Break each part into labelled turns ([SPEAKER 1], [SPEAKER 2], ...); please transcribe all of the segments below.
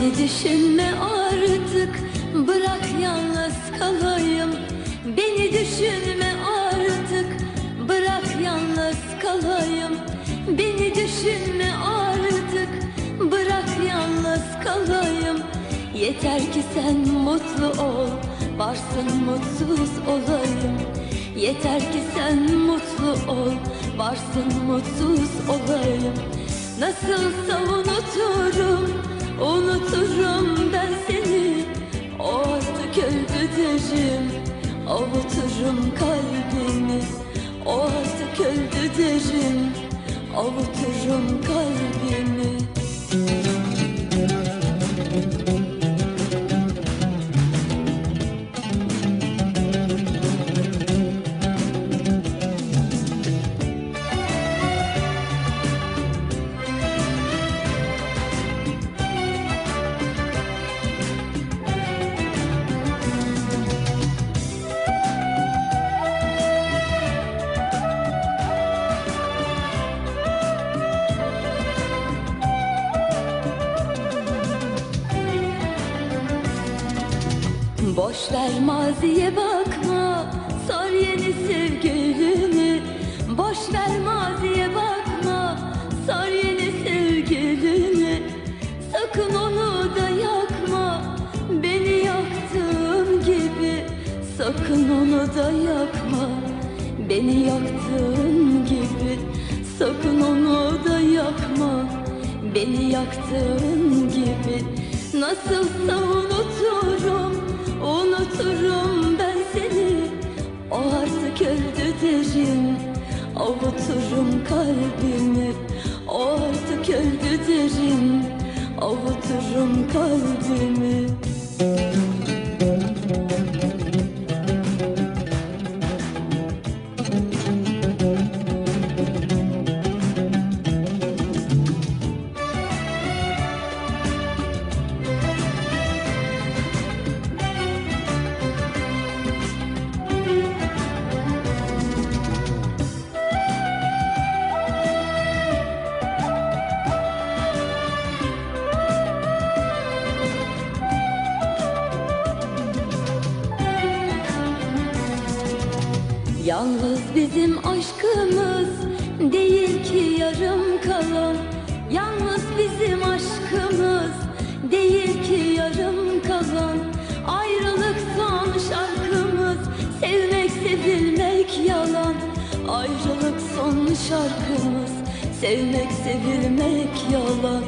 [SPEAKER 1] Beni düşünme artık Bırak yalnız kalayım. Beni düşünme artık Bırak yalnız kalayım. Beni düşünme artık Bırak yalnız kalayım. Yeter ki sen mutlu ol Varsın mutsuz olayım. Yeter ki sen mutlu ol Varsın mutsuz olayım. Nasılsa unuturum derim Avuturum kalbimi. O artık öldü derim. Avuturum kalbimi Boş ver maziye bakma Sar yeni sevgilini Boş ver maziye bakma Sar yeni sevgilini Sakın onu da yakma Beni yaktığın gibi. Sakın onu da yakma Beni yaktığın gibi. Sakın onu da yakma Beni yaktığın gibi. Nasılsa unuturum Unuturum ben seni. O artık öldü derim. Avuturum kalbimi. O artık öldü derim. Avuturum kalbimi Yalnız bizim aşkımız değil ki yarım kalan. Yalnız bizim aşkımız değil ki yarım kalan. Ayrılık son şarkımız sevmek sevilmek yalan. Ayrılık son şarkımız sevmek sevilmek yalan.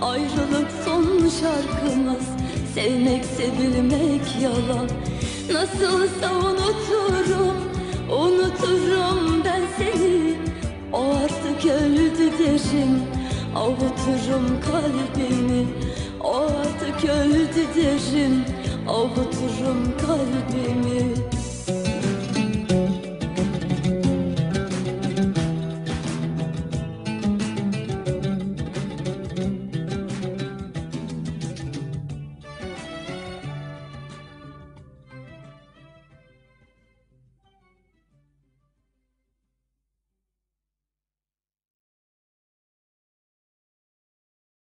[SPEAKER 1] Ayrılık son şarkımız sevmek sevilmek yalan. Nasılsa unuturum Unuturum ben seni. O artık öldü derim. Avuturum kalbimi. O artık öldü derim. Avuturum kalbimi